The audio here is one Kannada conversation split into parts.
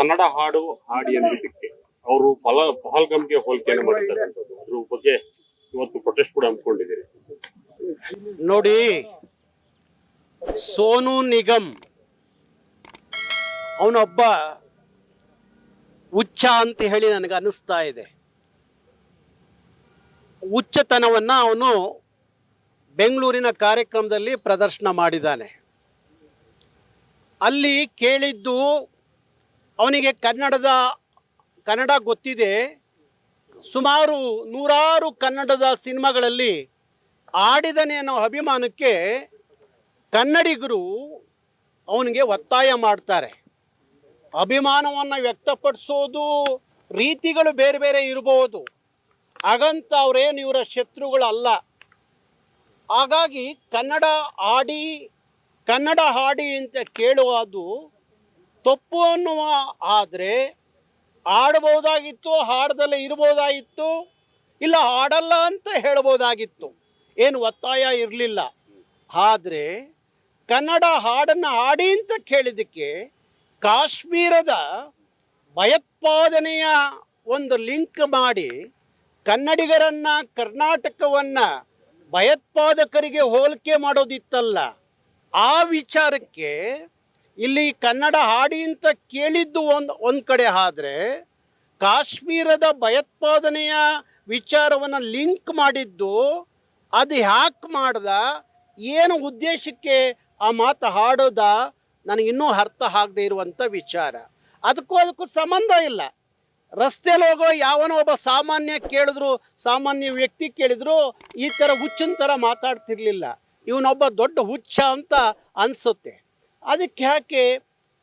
ಕನ್ನಡ ಹಾಡು ಹಾಡಿ ಅನ್ನೋದಕ್ಕೆ ಅವರು ಫಲ ಪಹಲ್ಗಮ್ಗೆ ಹೋಲಿಕೆಯನ್ನು ಮಾಡಿದ್ದಾರೆ. ಅದ್ರ ಬಗ್ಗೆ ಇವತ್ತು ಪ್ರೊಟೆಸ್ಟ್ ಕೂಡ ಹಮ್ಮಿಕೊಂಡಿದ್ದೀರಿ. ನೋಡಿ, ಸೋನು ನಿಗಮ್ ಅವನೊಬ್ಬ ಉಚ್ಚ ಅಂತ ಹೇಳಿ ನನಗೆ ಅನಿಸ್ತಾ ಇದೆ. ಹುಚ್ಚತನವನ್ನು ಅವನು ಬೆಂಗಳೂರಿನ ಕಾರ್ಯಕ್ರಮದಲ್ಲಿ ಪ್ರದರ್ಶನ ಮಾಡಿದ್ದಾನೆ. ಅಲ್ಲಿ ಕೇಳಿದ್ದು ಅವನಿಗೆ ಕನ್ನಡದ, ಕನ್ನಡ ಗೊತ್ತಿದೆ. ಸುಮಾರು ನೂರಾರು ಕನ್ನಡದ ಸಿನಿಮಾಗಳಲ್ಲಿ ಆಡಿದನೆ ಅನ್ನೋ ಅಭಿಮಾನಕ್ಕೆ ಕನ್ನಡಿಗರು ಅವನಿಗೆ ಒತ್ತಾಯ ಮಾಡ್ತಾರೆ. ಅಭಿಮಾನವನ್ನು ವ್ಯಕ್ತಪಡಿಸೋದು, ರೀತಿಗಳು ಬೇರೆ ಬೇರೆ ಇರಬಹುದು ಹಾಗಂತ ಅವರೇನು ಇವರ ಶತ್ರುಗಳಲ್ಲ. ಹಾಗಾಗಿ ಕನ್ನಡ ಆಡಿ, ಕನ್ನಡ ಹಾಡಿ ಅಂತ ಕೇಳುವುದು ತಪ್ಪು ಅನ್ನುವ, ಆದರೆ ಆಡಬಹುದಾಗಿತ್ತು, ಹಾಡದಲ್ಲೇ ಇರಬಹುದಾಗಿತ್ತು ಇಲ್ಲ ಹಾಡಲ್ಲ ಅಂತ ಹೇಳ್ಬೋದಾಗಿತ್ತು. ಏನು ಒತ್ತಾಯ ಇರಲಿಲ್ಲ. ಆದರೆ ಕನ್ನಡ ಹಾಡನ್ನು ಹಾಡಿ ಅಂತ ಕೇಳಿದ್ದಕ್ಕೆ ಕಾಶ್ಮೀರದ ಭಯೋತ್ಪಾದನೆಯ ಒಂದು ಲಿಂಕ್ ಮಾಡಿ ಕನ್ನಡಿಗರನ್ನು, ಕರ್ನಾಟಕವನ್ನ ಭಯೋತ್ಪಾದಕರಿಗೆ ಹೋಲಿಕೆ ಮಾಡೋದಿತ್ತಲ್ಲ. ಆ ವಿಚಾರಕ್ಕೆ ಇಲ್ಲಿ ಕನ್ನಡ ಹಾಡಿ ಅಂತ ಕೇಳಿದ್ದು ಒಂದು ಒಂದು ಕಡೆ ಆದರೆ ಕಾಶ್ಮೀರದ ಭಯೋತ್ಪಾದನೆಯ ವಿಚಾರವನ್ನು ಲಿಂಕ್ ಮಾಡಿದ್ದು ಅದು ಯಾಕೆ ಮಾಡ್ದ ಏನು ಉದ್ದೇಶಕ್ಕೆ ಆ ಮಾತು ಹಾಡೋದ ನನಗಿನ್ನೂ ಅರ್ಥ ಆಗದೆ ಇರುವಂಥ ವಿಚಾರ. ಅದಕ್ಕೂ ಅದಕ್ಕೂ ಸಂಬಂಧ ಇಲ್ಲ. ರಸ್ತೆಯಲ್ಲಿ ಹೋಗೋ ಯಾವನೋ ಒಬ್ಬ ಸಾಮಾನ್ಯ ಕೇಳಿದ್ರು, ಸಾಮಾನ್ಯ ವ್ಯಕ್ತಿ ಕೇಳಿದ್ರು ಈ ಥರ ಹುಚ್ಚಿನ ಥರ ಮಾತಾಡ್ತಿರ್ಲಿಲ್ಲ. ಇವನೊಬ್ಬ ದೊಡ್ಡ ಹುಚ್ಚ ಅಂತ ಅನಿಸುತ್ತೆ. ಅದಕ್ಕೆ ಯಾಕೆ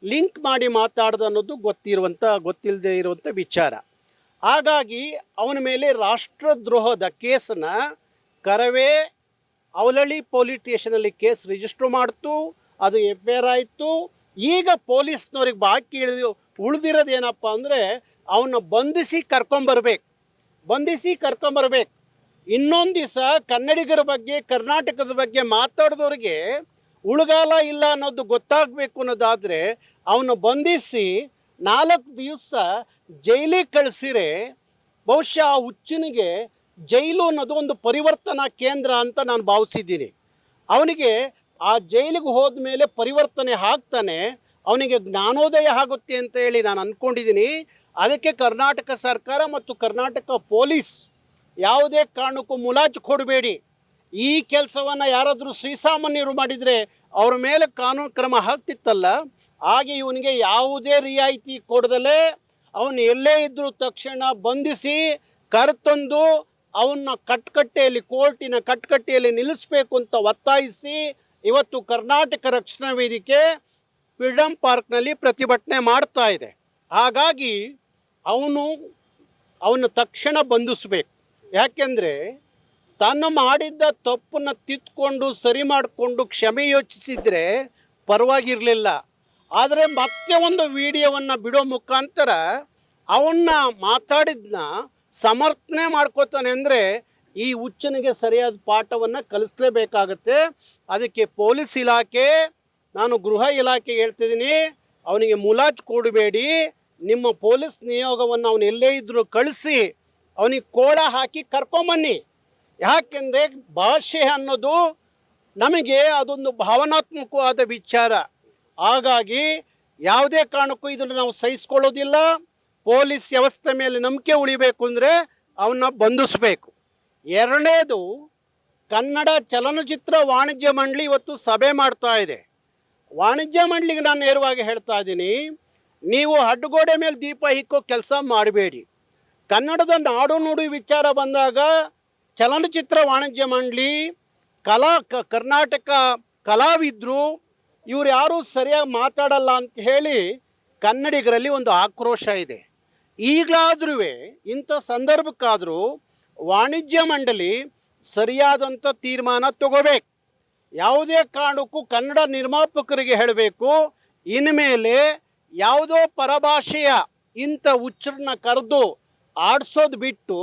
ಲಿಂಕ್ ಮಾಡಿ ಮಾತಾಡ್ದು ಅನ್ನೋದು ಗೊತ್ತಿರುವಂಥ, ಗೊತ್ತಿಲ್ಲದೆ ಇರುವಂಥ ವಿಚಾರ. ಹಾಗಾಗಿ ಅವನ ಮೇಲೆ ರಾಷ್ಟ್ರದ್ರೋಹದ ಕೇಸನ್ನ ಕರವೇ ಅವಲಳ್ಳಿ ಪೊಲೀಸ್ ಸ್ಟೇಷನಲ್ಲಿ ಕೇಸ್ ರಿಜಿಸ್ಟರ್ ಮಾಡ್ತು, ಅದು ಎಫ್ ಐ ಆರ್ ಆಯಿತು. ಈಗ ಪೊಲೀಸ್ನವ್ರಿಗೆ ಬಾಕಿ ಇಳಿದು, ಉಳಿದಿರೋದೇನಪ್ಪ ಅಂದರೆ ಅವನ್ನ ಬಂಧಿಸಿ ಕರ್ಕೊಂಬರ್ಬೇಕು. ಬಂಧಿಸಿ ಕರ್ಕೊಂಬರ್ಬೇಕು. ಇನ್ನೊಂದು ದಿವಸ ಕನ್ನಡಿಗರ ಬಗ್ಗೆ, ಕರ್ನಾಟಕದ ಬಗ್ಗೆ ಮಾತಾಡಿದವ್ರಿಗೆ ಉಳುಗಾಲ ಇಲ್ಲ ಅನ್ನೋದು ಗೊತ್ತಾಗಬೇಕು ಅನ್ನೋದಾದರೆ ಅವನು ಬಂಧಿಸಿ ನಾಲ್ಕು ದಿವಸ ಜೈಲಿಗೆ ಕಳಿಸಿರೆ ಬಹುಶಃ ಆ ಹುಚ್ಚಿನಿಗೆ ಜೈಲು ಅನ್ನೋದು ಒಂದು ಪರಿವರ್ತನಾ ಕೇಂದ್ರ ಅಂತ ನಾನು ಭಾವಿಸಿದ್ದೀನಿ. ಅವನಿಗೆ ಆ ಜೈಲಿಗೆ ಹೋದ ಮೇಲೆ ಪರಿವರ್ತನೆ ಆಗ್ತಾನೆ, ಅವನಿಗೆ ಜ್ಞಾನೋದಯ ಆಗುತ್ತೆ ಅಂತ ಹೇಳಿ ನಾನು ಅಂದ್ಕೊಂಡಿದ್ದೀನಿ ಅದಕ್ಕೆ ಕರ್ನಾಟಕ ಸರ್ಕಾರ ಮತ್ತು ಕರ್ನಾಟಕ ಪೊಲೀಸ್ ಯಾವುದೇ ಕಾರಣಕ್ಕೂ ಮುಲಾಜು ಕೊಡಬೇಡಿ. ಈ ಕೆಲಸವನ್ನು ಯಾರಾದರೂ ಶ್ರೀಸಾಮಾನ್ಯರು ಮಾಡಿದರೆ ಅವ್ರ ಮೇಲೆ ಕಾನೂನು ಕ್ರಮ ಹಾಕ್ತಿತ್ತಲ್ಲ, ಹಾಗೆ ಇವನಿಗೆ ಯಾವುದೇ ರಿಯಾಯಿತಿ ಕೊಡದಲೇ ಅವನು ಎಲ್ಲೇ ಇದ್ದರೂ ತಕ್ಷಣ ಬಂಧಿಸಿ ಕರೆತಂದು ಅವನ್ನ ಕಟ್ಕಟ್ಟೆಯಲ್ಲಿ, ಕೋರ್ಟಿನ ಕಟ್ಕಟ್ಟೆಯಲ್ಲಿ ನಿಲ್ಲಿಸಬೇಕು ಅಂತ ಒತ್ತಾಯಿಸಿ ಇವತ್ತು ಕರ್ನಾಟಕ ರಕ್ಷಣಾ ವೇದಿಕೆ ಫ್ರೀಡಮ್ ಪಾರ್ಕ್ನಲ್ಲಿ ಪ್ರತಿಭಟನೆ ಮಾಡ್ತಾ ಇದೆ. ಹಾಗಾಗಿ ಅವನು, ಅವನ ತಕ್ಷಣ ಬಂಧಿಸ್ಬೇಕು. ಯಾಕೆಂದರೆ ತಾನು ಮಾಡಿದ್ದ ತಪ್ಪನ್ನು ತಿದ್ಕೊಂಡು ಸರಿ ಮಾಡಿಕೊಂಡು ಕ್ಷಮೆ ಯೋಚಿಸಿದರೆ ಪರವಾಗಿರಲಿಲ್ಲ. ಆದರೆ ಮತ್ತೆ ಒಂದು ವಿಡಿಯೋವನ್ನು ಬಿಡೋ ಮುಖಾಂತರ ಅವನ್ನ ಮಾತಾಡಿದ್ನ ಸಮರ್ಥನೆ ಮಾಡ್ಕೋತಾನೆ ಅಂದರೆ ಈ ಹುಚ್ಚನಿಗೆ ಸರಿಯಾದ ಪಾಠವನ್ನು ಕಲಿಸ್ಲೇಬೇಕಾಗತ್ತೆ. ಅದಕ್ಕೆ ಪೊಲೀಸ್ ಇಲಾಖೆ, ನಾನು ಗೃಹ ಇಲಾಖೆ ಹೇಳ್ತಿದ್ದೀನಿ, ಅವನಿಗೆ ಮುಲಾಜ್ ಕೊಡಬೇಡಿ ನಿಮ್ಮ ಪೊಲೀಸ್ ನಿಯೋಗವನ್ನು ಅವನು ಎಲ್ಲೇ ಇದ್ದರೂ ಕಳಿಸಿ, ಅವನಿಗೆ ಕೋಳ ಹಾಕಿ ಕರ್ಕೊಂಬನ್ನಿ. ಯಾಕೆಂದರೆ ಭಾಷೆ ಅನ್ನೋದು ನಮಗೆ ಅದೊಂದು ಭಾವನಾತ್ಮಕವಾದ ವಿಚಾರ. ಹಾಗಾಗಿ ಯಾವುದೇ ಕಾರಣಕ್ಕೂ ಇದನ್ನು ನಾವು ಸಹಿಸ್ಕೊಳ್ಳೋದಿಲ್ಲ. ಪೊಲೀಸ್ ವ್ಯವಸ್ಥೆ ಮೇಲೆ ನಂಬಿಕೆ ಉಳಿಬೇಕು ಅಂದರೆ ಅವನ್ನ ಬಂಧಿಸಬೇಕು. ಎರಡನೇದು, ಕನ್ನಡ ಚಲನಚಿತ್ರ ವಾಣಿಜ್ಯ ಮಂಡಳಿ ಇವತ್ತು ಸಭೆ ಮಾಡ್ತಾ ಇದೆ. ವಾಣಿಜ್ಯ ಮಂಡಳಿಗೆ ನಾನು ನೇರವಾಗಿ ಹೇಳ್ತಾ ಇದ್ದೀನಿ, ನೀವು ಅಡ್ಡಗೋಡೆ ಮೇಲೆ ದೀಪ ಇಕ್ಕೋ ಕೆಲಸ ಮಾಡಬೇಡಿ. ಕನ್ನಡದ ನಾಡು ನುಡಿ ವಿಚಾರ ಬಂದಾಗ ಚಲನಚಿತ್ರ ವಾಣಿಜ್ಯ ಮಂಡಳಿ, ಕಲಾ ಕರ್ನಾಟಕ ಕಲಾವಿದರು, ಇವ್ರು ಯಾರೂ ಸರಿಯಾಗಿ ಮಾತಾಡಲ್ಲ ಅಂತ ಹೇಳಿ ಕನ್ನಡಿಗರಲ್ಲಿ ಒಂದು ಆಕ್ರೋಶ ಇದೆ. ಈಗಲಾದ್ರೂ ಇಂಥ ಸಂದರ್ಭಕ್ಕಾದರೂ ವಾಣಿಜ್ಯ ಮಂಡಳಿ ಸರಿಯಾದಂಥ ತೀರ್ಮಾನ ತಗೋಬೇಕು. ಯಾವುದೇ ಕಾರಣಕ್ಕೂ ಕನ್ನಡ ನಿರ್ಮಾಪಕರಿಗೆ ಹೇಳಬೇಕು, ಇನ್ಮೇಲೆ ಯಾವುದೋ ಪರಭಾಷೆಯ ಇಂಥ ಉಚ್ಚರಣ ಕರೆದು ಆಡಿಸೋದು ಬಿಟ್ಟು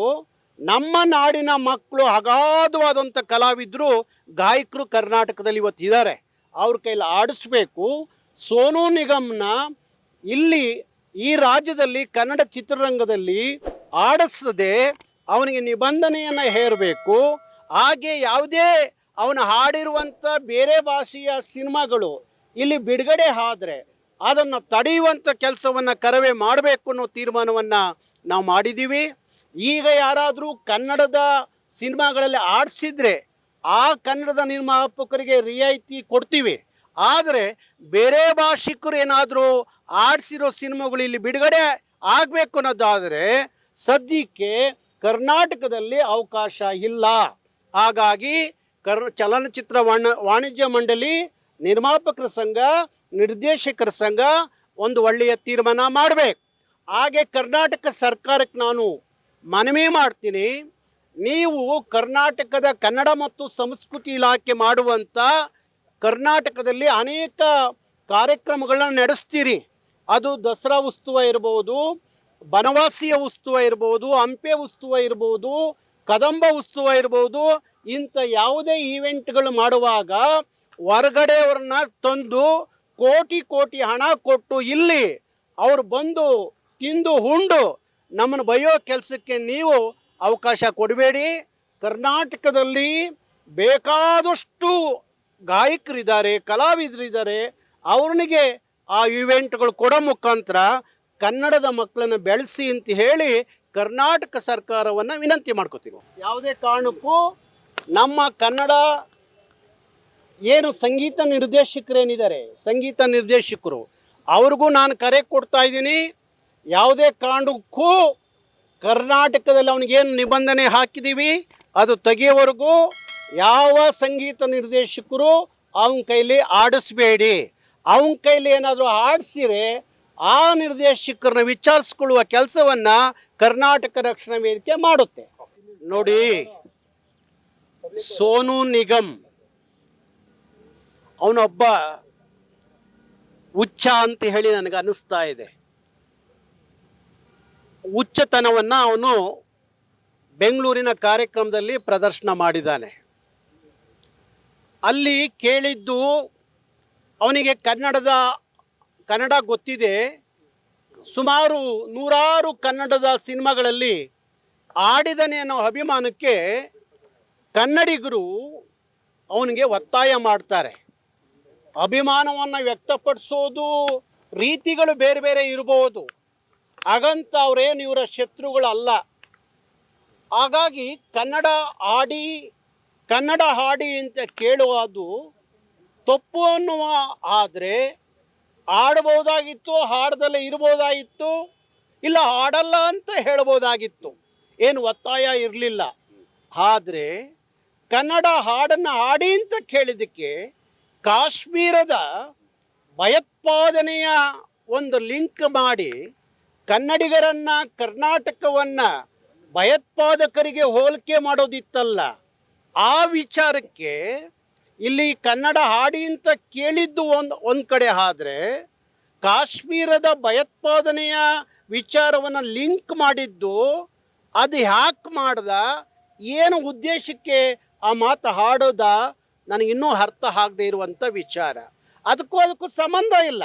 ನಮ್ಮ ನಾಡಿನ ಮಕ್ಕಳು ಅಗಾಧವಾದಂಥ ಕಲಾವಿದರು ಗಾಯಕರು ಕರ್ನಾಟಕದಲ್ಲಿ ಇವತ್ತು ಇದ್ದಾರೆ. ಅವ್ರ ಕೈಲಿ ಆಡಿಸ್ಬೇಕು. ಸೋನು ನಿಗಮ್ನ ಇಲ್ಲಿ ಈ ರಾಜ್ಯದಲ್ಲಿ ಕನ್ನಡ ಚಿತ್ರರಂಗದಲ್ಲಿ ಆಡಿಸದೆ ಅವನಿಗೆ ನಿಬಂಧನೆಯನ್ನು ಹೇರಬೇಕು. ಹಾಗೆ ಯಾವುದೇ ಅವನು ಹಾಡಿರುವಂಥ ಬೇರೆ ಭಾಷೆಯ ಸಿನಿಮಾಗಳು ಇಲ್ಲಿ ಬಿಡುಗಡೆ ಆದರೆ ಅದನ್ನು ತಡೆಯುವಂಥ ಕೆಲಸವನ್ನು ಕರವೇ ಮಾಡಬೇಕು ಅನ್ನೋ ತೀರ್ಮಾನವನ್ನು ನಾವು ಮಾಡಿದ್ದೀವಿ. ಈಗ ಯಾರಾದರೂ ಕನ್ನಡದ ಸಿನಿಮಾಗಳಲ್ಲಿ ಆಡಿಸಿದ್ರೆ ಆ ಕನ್ನಡದ ನಿರ್ಮಾಪಕರಿಗೆ ರಿಯಾಯಿತಿ ಕೊಡ್ತೀವಿ. ಆದರೆ ಬೇರೆ ಭಾಷಿಕರು ಏನಾದರೂ ಆಡಿಸಿರೋ ಸಿನಿಮಾಗಳು ಇಲ್ಲಿ ಬಿಡುಗಡೆ ಆಗಬೇಕು ಅನ್ನೋದಾದರೆ ಸದ್ಯಕ್ಕೆ ಕರ್ನಾಟಕದಲ್ಲಿ ಅವಕಾಶ ಇಲ್ಲ. ಹಾಗಾಗಿ ಕರ್ ಚಲನಚಿತ್ರ ವಾಣ, ವಾಣಿಜ್ಯ ಮಂಡಳಿ, ನಿರ್ಮಾಪಕರ ಸಂಘ, ನಿರ್ದೇಶಕರ ಸಂಘ ಒಂದು ಒಳ್ಳೆಯ ತೀರ್ಮಾನ ಮಾಡಬೇಕು. ಹಾಗೆ ಕರ್ನಾಟಕ ಸರ್ಕಾರಕ್ಕೆ ನಾನು ಮನವಿ ಮಾಡ್ತೀನಿ, ನೀವು ಕರ್ನಾಟಕದ ಕನ್ನಡ ಮತ್ತು ಸಂಸ್ಕೃತಿ ಇಲಾಖೆ ಮಾಡುವಂಥ ಕರ್ನಾಟಕದಲ್ಲಿ ಅನೇಕ ಕಾರ್ಯಕ್ರಮಗಳನ್ನ ನಡೆಸ್ತೀರಿ. ಅದು ದಸರಾ ಉತ್ಸವ ಇರ್ಬೋದು, ಬನವಾಸಿಯ ಉತ್ಸವ ಇರ್ಬೋದು, ಹಂಪೆ ಉತ್ಸವ ಇರ್ಬೋದು, ಕದಂಬ ಉತ್ಸವ ಇರ್ಬೋದು, ಇಂಥ ಯಾವುದೇ ಈವೆಂಟ್ಗಳು ಮಾಡುವಾಗ ಹೊರಗಡೆಯವ್ರನ್ನ ತಂದು ಕೋಟಿ ಕೋಟಿ ಹಣ ಕೊಟ್ಟು ಇಲ್ಲಿ ಅವ್ರು ಬಂದು ತಿಂದು ಉಂಡು ನಮ್ಮನ್ನು ಬಯೋ ಕೆಲಸಕ್ಕೆ ನೀವು ಅವಕಾಶ ಕೊಡಬೇಡಿ. ಕರ್ನಾಟಕದಲ್ಲಿ ಬೇಕಾದಷ್ಟು ಗಾಯಕರಿದ್ದಾರೆ, ಕಲಾವಿದರಿದ್ದಾರೆ. ಅವ್ರನಿಗೆ ಆ ಇವೆಂಟ್ಗಳು ಕೊಡೋ ಮುಖಾಂತರ ಕನ್ನಡದ ಮಕ್ಕಳನ್ನು ಬೆಳೆಸಿ ಅಂತ ಹೇಳಿ ಕರ್ನಾಟಕ ಸರ್ಕಾರವನ್ನು ವಿನಂತಿ ಮಾಡ್ಕೋತೀವಿ. ಯಾವುದೇ ಕಾರಣಕ್ಕೂ ನಮ್ಮ ಕನ್ನಡ ಏನು ಸಂಗೀತ ನಿರ್ದೇಶಕರೇನಿದ್ದಾರೆ, ಸಂಗೀತ ನಿರ್ದೇಶಕರು, ಅವ್ರಿಗೂ ನಾನು ಕರೆ ಕೊಡ್ತಾ ಇದ್ದೀನಿ. ಯಾವುದೇ ಕಾರಣಕ್ಕೂ ಕರ್ನಾಟಕದಲ್ಲಿ ಅವನಿಗೇನು ನಿಬಂಧನೆ ಹಾಕಿದ್ದೀವಿ ಅದು ತೆಗೆಯೋವರೆಗೂ ಯಾವ ಸಂಗೀತ ನಿರ್ದೇಶಕರು ಅವನ ಕೈಲಿ ಆಡಿಸ್ಬೇಡಿ. ಅವನ ಕೈಲಿ ಏನಾದರೂ ಆಡಿಸಿರೆ ಆ ನಿರ್ದೇಶಕರನ್ನ ವಿಚಾರಿಸ್ಕೊಳ್ಳುವ ಕೆಲಸವನ್ನು ಕರ್ನಾಟಕ ರಕ್ಷಣಾ ವೇದಿಕೆ ಮಾಡುತ್ತೆ. ನೋಡಿ, ಸೋನು ನಿಗಮ್ ಅವನೊಬ್ಬ ಉಚ್ಚ ಅಂತ ಹೇಳಿ ನನಗೆ ಅನ್ನಿಸ್ತಾ ಇದೆ. ಹುಚ್ಚತನವನ್ನು ಅವನು ಬೆಂಗಳೂರಿನ ಕಾರ್ಯಕ್ರಮದಲ್ಲಿ ಪ್ರದರ್ಶನ ಮಾಡಿದ್ದಾನೆ. ಅಲ್ಲಿ ಕೇಳಿದ್ದು ಅವನಿಗೆ ಕನ್ನಡದ, ಕನ್ನಡ ಗೊತ್ತಿದೆ. ಸುಮಾರು ನೂರಾರು ಕನ್ನಡದ ಸಿನಿಮಾಗಳಲ್ಲಿ ಆಡಿದನೆ ಅನ್ನೋ ಅಭಿಮಾನಕ್ಕೆ ಕನ್ನಡಿಗರು ಅವನಿಗೆ ಒತ್ತಾಯ ಮಾಡ್ತಾರೆ. ಅಭಿಮಾನವನ್ನು ವ್ಯಕ್ತಪಡಿಸೋದು, ರೀತಿಗಳು ಬೇರೆ ಬೇರೆ ಇರ್ಬೋದು. ಹಾಗಂತ ಅವರೇನು ಇವರ ಶತ್ರುಗಳಲ್ಲ. ಹಾಗಾಗಿ ಕನ್ನಡ ಆಡಿ, ಕನ್ನಡ ಹಾಡಿ ಅಂತ ಕೇಳುವುದು ತಪ್ಪು ಅನ್ನುವ ಆದರೆ ಆಡ್ಬೋದಾಗಿತ್ತು ಹಾಡ್ದಲ್ಲೇ ಇರ್ಬೋದಾಗಿತ್ತು, ಇಲ್ಲ ಹಾಡಲ್ಲ ಅಂತ ಹೇಳ್ಬೋದಾಗಿತ್ತು. ಏನು ಒತ್ತಾಯ ಇರಲಿಲ್ಲ. ಆದರೆ ಕನ್ನಡ ಹಾಡನ್ನು ಹಾಡಿ ಅಂತ ಕೇಳಿದ್ದಕ್ಕೆ ಕಾಶ್ಮೀರದ ಭಯೋತ್ಪಾದನೆಯ ಒಂದು ಲಿಂಕ್ ಮಾಡಿ ಕನ್ನಡಿಗರನ್ನ, ಕರ್ನಾಟಕವನ್ನ ಭಯೋತ್ಪಾದಕರಿಗೆ ಹೋಲಿಕೆ ಮಾಡೋದಿತ್ತಲ್ಲ, ಆ ವಿಚಾರಕ್ಕೆ ಇಲ್ಲಿ ಕನ್ನಡ ಹಾಡಿ ಅಂತ ಕೇಳಿದ್ದು ಒಂದು ಒಂದು ಕಡೆ ಆದರೆ ಕಾಶ್ಮೀರದ ಭಯೋತ್ಪಾದನೆಯ ವಿಚಾರವನ್ನು ಲಿಂಕ್ ಮಾಡಿದ್ದು, ಅದು ಯಾಕೆ ಮಾಡ್ದ, ಏನು ಉದ್ದೇಶಕ್ಕೆ ಆ ಮಾತು ಹಾಡೋದ, ನನಗಿನ್ನೂ ಅರ್ಥ ಆಗದೆ ಇರುವಂಥ ವಿಚಾರ. ಅದಕ್ಕೂ ಅದಕ್ಕೂ ಸಂಬಂಧ ಇಲ್ಲ.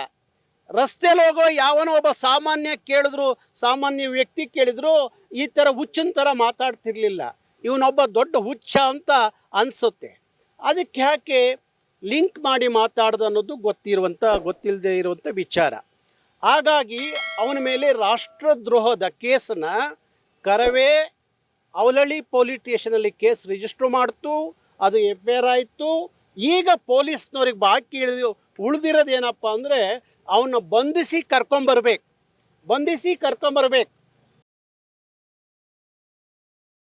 ರಸ್ತೆಯಲ್ಲಿ ಹೋಗೋ ಯಾವನೋ ಒಬ್ಬ ಸಾಮಾನ್ಯ ಕೇಳಿದ್ರು, ಸಾಮಾನ್ಯ ವ್ಯಕ್ತಿ ಕೇಳಿದ್ರು, ಈ ಥರ ಹುಚ್ಚಿನ ಥರ ಮಾತಾಡ್ತಿರ್ಲಿಲ್ಲ. ಇವನೊಬ್ಬ ದೊಡ್ಡ ಹುಚ್ಚ ಅಂತ ಅನಿಸುತ್ತೆ. ಅದಕ್ಕೆ ಯಾಕೆ ಲಿಂಕ್ ಮಾಡಿ ಮಾತಾಡ್ದು ಅನ್ನೋದು ಗೊತ್ತಿರುವಂಥ ಗೊತ್ತಿಲ್ಲದೆ ಇರುವಂಥ ವಿಚಾರ. ಹಾಗಾಗಿ ಅವನ ಮೇಲೆ ರಾಷ್ಟ್ರದ್ರೋಹದ ಕೇಸನ್ನ ಕರವೇ ಅವಲಳ್ಳಿ ಪೊಲೀಸ್ ಸ್ಟೇಷನಲ್ಲಿ ಕೇಸ್ ರಿಜಿಸ್ಟರ್ ಮಾಡ್ತು, ಅದು ಎಫ್ ಐ ಆರ್ ಆಯಿತು. ಈಗ ಪೊಲೀಸ್ನವ್ರಿಗೆ ಬಾಕಿ ಇಳಿದು ಉಳಿದಿರೋದೇನಪ್ಪ ಅಂದರೆ ಅವನ್ನ ಬಂಧಿಸಿ ಕರ್ಕೊಂಬರ್ಬೇಕು. ಬಂಧಿಸಿ ಕರ್ಕೊಂಬರ್ಬೇಕು.